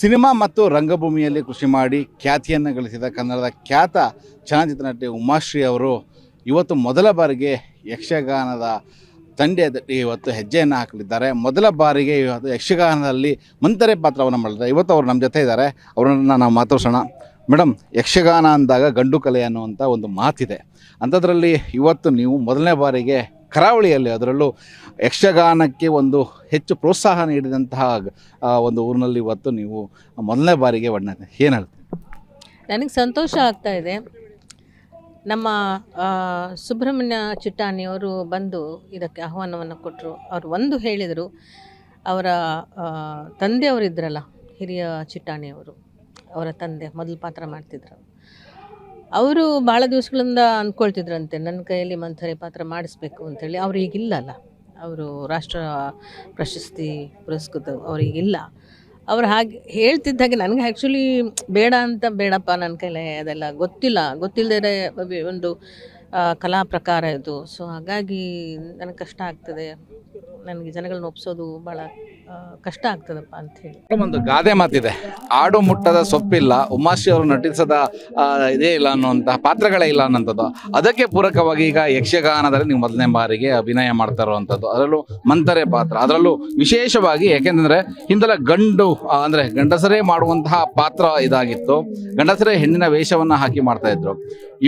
Cinema ಮತ್ತು ರಂಗಭೂಮಿಯಲ್ಲಿ ಕೃಷಿ ಮಾಡಿ ಖ್ಯಾತಿಯನ್ನು ಗಳಿಸಿದ ಕನ್ನಡದ ಖ್ಯಾತ ಚಲನಚಿತ್ರ ನಟಿ ಉಮಾಶ್ರೀ ಅವರು ಇವತ್ತು ಮೊದಲ ಬಾರಿಗೆ ಯಕ್ಷಗಾನದ ತಂಡದಲ್ಲಿ ಇವತ್ತು ಹೆಜ್ಜೆಯನ್ನು ಹಾಕಲಿದ್ದಾರೆ. ಮೊದಲ ಬಾರಿಗೆ ಇವತ್ತು ಯಕ್ಷಗಾನದಲ್ಲಿ ಮಂತರೆ ಪಾತ್ರವನ್ನು ಮಾಡಿದ್ದಾರೆ. ಇವತ್ತು ಅವರು ನಮ್ಮ ಜೊತೆ ಇದ್ದಾರೆ. ಅವರನ್ನು ನಾವು ಮಾತಾಡ್ಸೋಣ. ಮೇಡಮ್ ಯಕ್ಷಗಾನ ಅಂದಾಗ ಗಂಡು ಕಲೆ ಅನ್ನುವಂಥ ಒಂದು ಮಾತಿದೆ. ಅಂಥದ್ರಲ್ಲಿ ಇವತ್ತು ನೀವು ಮೊದಲನೇ ಬಾರಿಗೆ ಕರಾವಳಿಯಲ್ಲಿ ಅದರಲ್ಲೂ ಯಕ್ಷಗಾನಕ್ಕೆ ಒಂದು ಹೆಚ್ಚು ಪ್ರೋತ್ಸಾಹ ನೀಡಿದಂತಹ ಒಂದು ಊರಿನಲ್ಲಿ ಇವತ್ತು ನೀವು ಮೊದಲನೇ ಬಾರಿಗೆ ಬಣ್ಣ ಏನು ಹೇಳ್ತೀನಿ ನನಗೆ ಸಂತೋಷ ಆಗ್ತಾ ಇದೆ. ನಮ್ಮ ಸುಬ್ರಹ್ಮಣ್ಯ ಚಿಟ್ಟಾಣಿಯವರು ಬಂದು ಇದಕ್ಕೆ ಆಹ್ವಾನವನ್ನು ಕೊಟ್ಟರು ಅವರು ಒಂದು ಹೇಳಿದರು, ಅವರ ತಂದೆಯವರಿದ್ದರಲ್ಲ ಹಿರಿಯ ಚಿಟ್ಟಾಣಿಯವರು, ಅವರ ತಂದೆ ಮೊದಲು ಪಾತ್ರ ಮಾಡ್ತಿದ್ರು. ಅವರು ಭಾಳ ದಿವಸಗಳಿಂದ ಅಂದ್ಕೊಳ್ತಿದ್ರಂತೆ, ನನ್ನ ಕೈಯಲ್ಲಿ ಮಂಥರೆ ಪಾತ್ರ ಮಾಡಿಸ್ಬೇಕು ಅಂತೇಳಿ ಅವ್ರು ಅಲ್ಲ. ಅವರು ರಾಷ್ಟ್ರ ಪ್ರಶಸ್ತಿ ಪುರಸ್ಕೃತ ಅವರಿಗಿಲ್ಲ ಅವ್ರು ಹಾಗೆ ಹೇಳ್ತಿದ್ದಾಗೆ ನನಗೆ ಆ್ಯಕ್ಚುಲಿ ಬೇಡ ಅಂತ ಬೇಡಪ್ಪ ನನ್ನ ಕೈಲೇ ಅದೆಲ್ಲ ಗೊತ್ತಿಲ್ಲ. ಗೊತ್ತಿಲ್ಲದೇ ಒಂದು ಕಲಾ ಪ್ರಕಾರ ಇದು. ಸೊ ಹಾಗಾಗಿ ನನಗೆ ಕಷ್ಟ ಆಗ್ತದೆ. ನನಗೆ ಜನಗಳನ್ನ ಒಪ್ಸೋದು ಭಾಳ ಕಷ್ಟ ಆಗ್ತದಪ್ಪ ಹೇಳಿ ಒಂದು ಗಾದೆ ಮಾತಿದೆ. ಆಡು ಮುಟ್ಟದ ಸೊಪ್ಪಿಲ್ಲ, ಉಮಾಶ್ರೀ ಅವರು ನಟಿಸದ ಇದೇ ಇಲ್ಲ ಅನ್ನುವಂತಹ ಪಾತ್ರಗಳೇ ಇಲ್ಲ ಅನ್ನೋಂಥದ್ದು ಅದಕ್ಕೆ ಪೂರಕವಾಗಿ ಈಗ ಯಕ್ಷಗಾನದಲ್ಲಿ ನೀವು ಮೊದಲನೇ ಬಾರಿಗೆ ಅಭಿನಯ ಮಾಡ್ತಾ ಇರುವಂಥದ್ದು. ಅದರಲ್ಲೂ ಮಂತರೆ ಪಾತ್ರ. ಅದರಲ್ಲೂ ವಿಶೇಷವಾಗಿ ಯಾಕೆಂದ್ರೆ ಹಿಂದೆಲ್ಲ ಗಂಡು ಅಂದ್ರೆ ಗಂಡಸರೇ ಮಾಡುವಂತಹ ಪಾತ್ರ ಇದಾಗಿತ್ತು. ಗಂಡಸರೇ ಹೆಣ್ಣಿನ ವೇಷವನ್ನ ಹಾಕಿ ಮಾಡ್ತಾ ಇದ್ರು.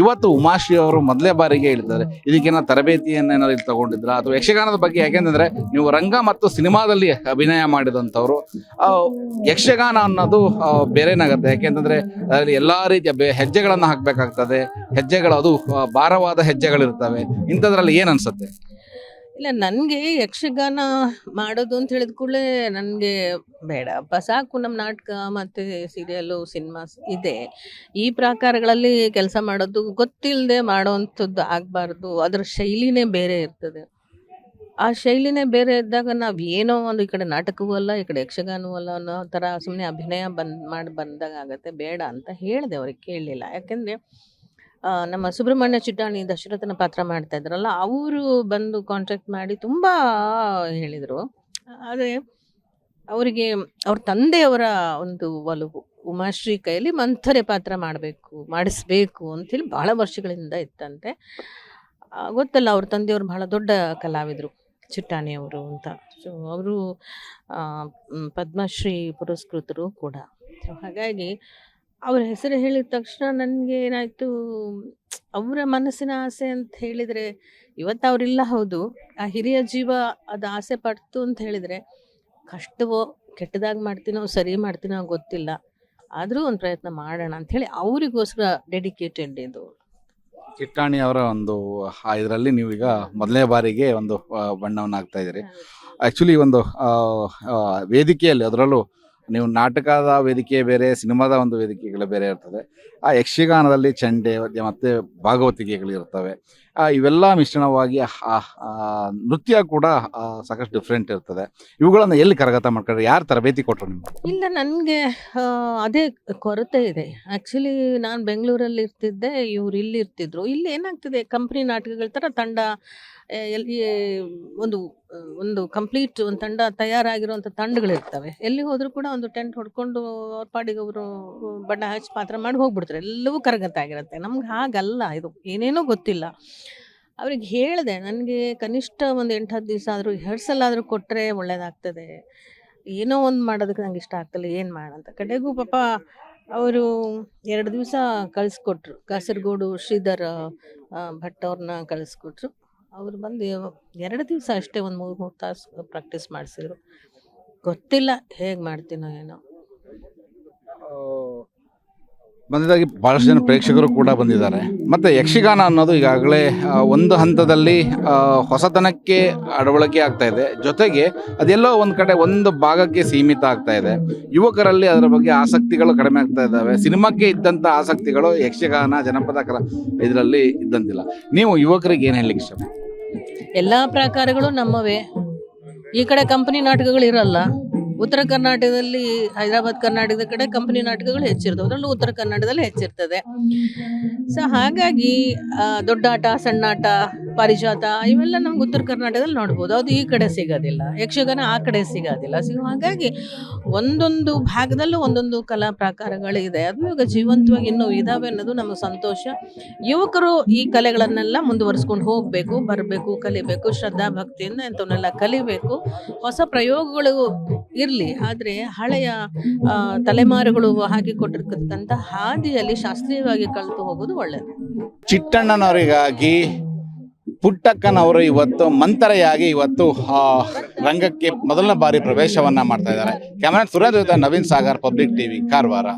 ಇವತ್ತು ಉಮಾಶ್ರೀ ಅವರು ಮೊದಲೇ ಬಾರಿಗೆ ಹೇಳ್ತಾರೆ ತರಬೇತಿಯನ್ನ ಏನಾದ್ರು ಇಲ್ಲಿ ತಗೊಂಡಿದ್ರ? ಅಥವಾ ಯಕ್ಷಗಾನದ ಬಗ್ಗೆ ಯಾಕೆಂತಂದ್ರೆ ನೀವು ರಂಗ ಮತ್ತು ಸಿನಿಮಾದಲ್ಲಿ ಅಭಿನಯ ಮಾಡಿದಂಥವ್ರು. ಆ, ಯಕ್ಷಗಾನ ಅನ್ನೋದು ಬೇರೆನಾಗುತ್ತೆ ಯಾಕೆಂತಂದರೆ ಅದರಲ್ಲಿ ಎಲ್ಲಾ ರೀತಿಯ ಬೆ- ಹೆಜ್ಜೆಗಳನ್ನ ಹಾಕ್ಬೇಕಾಗ್ತದೆ. ಹೆಜ್ಜೆಗಳು ಅದು ಭಾರವಾದ ಹೆಜ್ಜೆಗಳಿರ್ತವೆ. ಇಂಥದ್ರಲ್ಲಿ ಏನ್ ಅನ್ಸುತ್ತೆ? ಇಲ್ಲ ನನಗೆ ಯಕ್ಷಗಾನ ಮಾಡೋದು ಅಂತ ಹೇಳಿದ ಕೂಡಲೇ ನನಗೆ ಬೇಡ. ಸಾಕು ನಮ್ಮ ನಾಟಕ ಮತ್ತು ಸೀರಿಯಲ್ಲು ಸಿನಿಮಾಸ್ ಇದೆ. ಈ ಪ್ರಕಾರಗಳಲ್ಲಿ ಕೆಲಸ ಮಾಡೋದು ಗೊತ್ತಿಲ್ಲದೆ ಮಾಡೋವಂಥದ್ದು ಆಗಬಾರ್ದು. ಅದರ ಶೈಲಿನೇ ಬೇರೆ ಇರ್ತದೆ. ಆ ಶೈಲಿನೇ ಬೇರೆ ಇದ್ದಾಗ ನಾವು ಏನೋ ಒಂದು ಈ ಕಡೆ ನಾಟಕವೂ ಅಲ್ಲ, ಈ ಕಡೆ ಯಕ್ಷಗಾನವೂ ಅಲ್ಲ ಅನ್ನೋ ಥರ ಸುಮ್ಮನೆ ಅಭಿನಯ ಬಂದ್ ಮಾಡಿ ಬಂದಾಗ ಆಗುತ್ತೆ, ಬೇಡ ಅಂತ ಹೇಳಿದೆ ಅವ್ರಿಗೆ ಕೇಳಲಿಲ್ಲ. ಯಾಕೆಂದರೆ ನಮ್ಮ ಸುಬ್ರಹ್ಮಣ್ಯ ಚಿಟ್ಟಾಣಿ ದಶರಥನ ಪಾತ್ರ ಮಾಡ್ತಾ ಇದ್ರಲ್ಲ, ಅವರು ಬಂದು ಕಾಂಟ್ಯಾಕ್ಟ್ ಮಾಡಿ ತುಂಬ ಹೇಳಿದರು. ಆದರೆ, ಅವರಿಗೆ ಅವ್ರ ತಂದೆಯವರ ಒಂದು ಒಲವು, ಉಮಾಶ್ರೀ ಕೈಯಲ್ಲಿ ಮಂಥರೆ ಪಾತ್ರ ಮಾಡಬೇಕು, ಮಾಡಿಸ್ಬೇಕು ಅಂಥೇಳಿ ಭಾಳ ವರ್ಷಗಳಿಂದ ಇತ್ತಂತೆ. ಗೊತ್ತಲ್ಲ, ಅವ್ರ ತಂದೆಯವರು ಬಹಳ ದೊಡ್ಡ ಕಲಾವಿದರು. ಚಿಟ್ಟಾಣಿಯವರು ಅಂತ. ಸೊ ಅವರು ಪದ್ಮಶ್ರೀ ಪುರಸ್ಕೃತರು ಕೂಡ. ಸೊ ಹಾಗಾಗಿ ಅವರ ಹೆಸರು ಹೇಳಿದ ತಕ್ಷಣ ನನಗೆ ಏನಾಯಿತು, ಅವರ ಮನಸ್ಸಿನ ಆಸೆ ಅಂತ ಹೇಳಿದರೆ, ಇವತ್ತು ಅವರಿಲ್ಲ ಹೌದು. ಆ ಹಿರಿಯ ಜೀವ ಅದು ಆಸೆ ಪಡ್ತು ಅಂತ ಹೇಳಿದರೆ, ಕಷ್ಟವೋ, ಕೆಟ್ಟದಾಗಿ ಮಾಡ್ತೀನೋ, ಸರಿ ಮಾಡ್ತೀನೋ ಗೊತ್ತಿಲ್ಲ. ಆದರೂ ಒಂದು ಪ್ರಯತ್ನ ಮಾಡೋಣ ಅಂಥೇಳಿ ಅವರಿಗೋಸ್ಕರ ಡೆಡಿಕೇಟೆಡ್ ಇದು. ಚಿಟ್ಟಾಣಿ ಅವರ ಒಂದು ಇದರಲ್ಲಿ ನೀವು ಈಗ ಮೊದಲನೇ ಬಾರಿಗೆ ಒಂದು ಬಣ್ಣವನ್ನು ಹಾಕ್ತಾ ಇದ್ದೀರಿ. ಆ್ಯಕ್ಚುಲಿ ಒಂದು ವೇದಿಕೆಯಲ್ಲಿ ಅದರಲ್ಲೂ ನೀವು ನಾಟಕದ ವೇದಿಕೆ ಬೇರೆ ಸಿನಿಮಾದ ಒಂದು ವೇದಿಕೆಗಳು ಬೇರೆ ಇರ್ತದೆ. ಆ ಯಕ್ಷಗಾನದಲ್ಲಿ ಚಂಡೆ ಮತ್ತು ಭಾಗವತಿಕೆಗಳು ಇರ್ತವೆ ಆ, ಇವೆಲ್ಲ ಮಿಶ್ರಣವಾಗಿ ನೃತ್ಯ ಕೂಡ ಸಾಕಷ್ಟು ಡಿಫ್ರೆಂಟ್ ಇರ್ತದೆ. ಇವುಗಳನ್ನು ಎಲ್ಲಿ ಕರಗತ ಮಾಡ್ಕೊಂಡ್ರೆ ಯಾರು ತರಬೇತಿ ಕೊಟ್ಟರು ನಿಮ್ಗೆ? ಇಲ್ಲ ನನಗೆ ಅದೇ ಕೊರತೆ ಇದೆ. ಆ್ಯಕ್ಚುಲಿ ನಾನು ಬೆಂಗಳೂರಲ್ಲಿ ಇರ್ತಿದ್ದೆ ಇವ್ರು ಇಲ್ಲಿ ಇರ್ತಿದ್ರು. ಇಲ್ಲಿ ಏನಾಗ್ತಿದೆ ಕಂಪ್ನಿ ನಾಟಕಗಳ ಥರ ತಂಡ ಎಲ್ಲಿ ಒಂದು ಒಂದು ಕಂಪ್ಲೀಟ್ ಒಂದು ತಂಡ ತಯಾರಾಗಿರುವಂಥ ತಂಡಗಳಿರ್ತವೆ. ಎಲ್ಲಿ ಹೋದರೂ ಕೂಡ ಒಂದು ಟೆಂಟ್ ಹೊಡ್ಕೊಂಡು ಅವ್ರ ಪಾಡಿಗೆ ಅವರು ಬಣ್ಣ ಹಚ್ಚಿ ಪಾತ್ರ ಮಾಡಿ ಹೋಗ್ಬಿಡ್ತಾರೆ. ಎಲ್ಲವೂ ಕರಗತ ಆಗಿರುತ್ತೆ ನಮ್ಗೆ ಹಾಗಲ್ಲ ಇದು. ಏನೇನೋ ಗೊತ್ತಿಲ್ಲ. ಅವ್ರಿಗೆ ಹೇಳಿದೆ, ನನಗೆ ಕನಿಷ್ಠ ಒಂದು ಎಂಟು ಹತ್ತು ದಿವಸ ಆದರೂ ರಿಹರ್ಸಲ್ ಆದರೂ ಕೊಟ್ಟರೆ ಒಳ್ಳೇದಾಗ್ತದೆ. ಏನೋ ಒಂದು ಮಾಡೋದಕ್ಕೆ ನಂಗೆ ಇಷ್ಟ ಆಗ್ತಿಲ್ಲ, ಏನು ಮಾಡೋಂತ ಕಡೆಗೂ ಪಾಪ ಅವರು ಎರಡು ದಿವಸ ಕಳಿಸ್ಕೊಟ್ರು. ಕಾಸರಗೋಡು ಶ್ರೀಧರ್ ಭಟ್ ಅವ್ರನ್ನ ಕಳಿಸ್ಕೊಟ್ರು. ಅವ್ರು ಬಂದು ಎರಡು ದಿವಸ ಅಷ್ಟೇ ಒಂದು ಮೂರು ಮೂರು ತಾಸು ಪ್ರಾಕ್ಟೀಸ್ ಮಾಡಿಸಿದ್ರು. ಗೊತ್ತಿಲ್ಲ ಹೇಗೆ ಮಾಡ್ತೀನೋ ಏನೋ. ಬಂದಿದ್ದಾಗಿ ಭಾಳಷ್ಟು ಜನ ಪ್ರೇಕ್ಷಕರು ಕೂಡ ಬಂದಿದ್ದಾರೆ. ಮತ್ತೆ ಯಕ್ಷಗಾನ ಅನ್ನೋದು ಈಗಾಗಲೇ ಒಂದು ಹಂತದಲ್ಲಿ ಹೊಸತನಕ್ಕೆ ಅಡವಳಿಕೆ ಆಗ್ತಾ ಇದೆ. ಜೊತೆಗೆ ಅದೆಲ್ಲೋ ಒಂದು ಕಡೆ ಒಂದು ಭಾಗಕ್ಕೆ ಸೀಮಿತ ಆಗ್ತಾ ಇದೆ. ಯುವಕರಲ್ಲಿ ಅದರ ಬಗ್ಗೆ ಆಸಕ್ತಿಗಳು ಕಡಿಮೆ ಆಗ್ತಾ ಇದ್ದಾವೆ. ಸಿನಿಮಾಕ್ಕೆ ಇದ್ದಂಥ ಆಸಕ್ತಿಗಳು ಯಕ್ಷಗಾನ, ಜನಪದ ಕರ ಇದರಲ್ಲಿ ಇದ್ದಂತಿಲ್ಲ. ನೀವು ಯುವಕರಿಗೆ ಏನು ಹೇಳಲಿಕ್ಕೆ ಇಷ್ಟ ಎಲ್ಲ ಪ್ರಕಾರಗಳು ನಮ್ಮವೇ. ಈ ಕಡೆ ಕಂಪನಿ ನಾಟಕಗಳು ಇರಲ್ಲ. ಉತ್ತರ ಕರ್ನಾಟಕದಲ್ಲಿ ಹೈದರಾಬಾದ್ ಕರ್ನಾಟಕದ ಕಡೆ ಕಂಪನಿ ನಾಟಕಗಳು ಹೆಚ್ಚಿರ್ತವೆ. ಅದರಲ್ಲೂ ಉತ್ತರ ಕನ್ನಡದಲ್ಲಿ ಹೆಚ್ಚಿರ್ತದೆ. ಸೊ ಹಾಗಾಗಿ ದೊಡ್ಡಾಟ ಸಣ್ಣಾಟ ಪಾರಿಜಾತ ಇವೆಲ್ಲ ನಮ್ಗೆ ಉತ್ತರ ಕರ್ನಾಟಕದಲ್ಲಿ ನೋಡ್ಬೋದು. ಅದು ಈ ಕಡೆ ಸಿಗೋದಿಲ್ಲ. ಯಕ್ಷಗಾನ ಆ ಕಡೆ ಸಿಗೋದಿಲ್ಲ. ಸೊ ಹಾಗಾಗಿ ಒಂದೊಂದು ಭಾಗದಲ್ಲೂ ಒಂದೊಂದು ಕಲಾ ಪ್ರಾಕಾರಗಳಿದೆ. ಅದು ಇವಾಗ ಜೀವಂತವಾಗಿ ಇನ್ನೂ ಇದಾವೆ ಅನ್ನೋದು ನಮಗೆ ಸಂತೋಷ. ಯುವಕರು ಈ ಕಲೆಗಳನ್ನೆಲ್ಲ ಮುಂದುವರಿಸ್ಕೊಂಡು ಹೋಗಬೇಕು, ಬರಬೇಕು, ಕಲಿಬೇಕು ಶ್ರದ್ಧಾ ಭಕ್ತಿಯಿಂದ ಇಂಥವನ್ನೆಲ್ಲ ಕಲಿಬೇಕು. ಹೊಸ ಪ್ರಯೋಗಗಳು ಇರಲಿ. ಆದರೆ ಹಳೆಯ ತಲೆಮಾರುಗಳು ತಲೆಮಾರುಗಳು ಹಾಕಿಕೊಟ್ಟಿರ್ತಕ್ಕಂಥ ಹಾದಿಯಲ್ಲಿ ಶಾಸ್ತ್ರೀಯವಾಗಿ ಕಲಿತು ಹೋಗೋದು ಒಳ್ಳೆಯದು ಚಿಟ್ಟಣ್ಣನವರಿಗಾಗಿ ಪುಟ್ಟಕ್ಕನವರು ಇವತ್ತು ಮಂತರೆಯಾಗಿ ಇವತ್ತು ರಂಗಕ್ಕೆ ಮೊದಲನೇ ಬಾರಿ ಪ್ರವೇಶವನ್ನ ಮಾಡ್ತಾ ಇದ್ದಾರೆ. ಕ್ಯಾಮರಾ ಸುರೇಂದ್ರ ಜೊತೆ ನವೀನ್ ಸಾಗರ್, ಪಬ್ಲಿಕ್ ಟಿವಿ, ಕಾರವಾರ.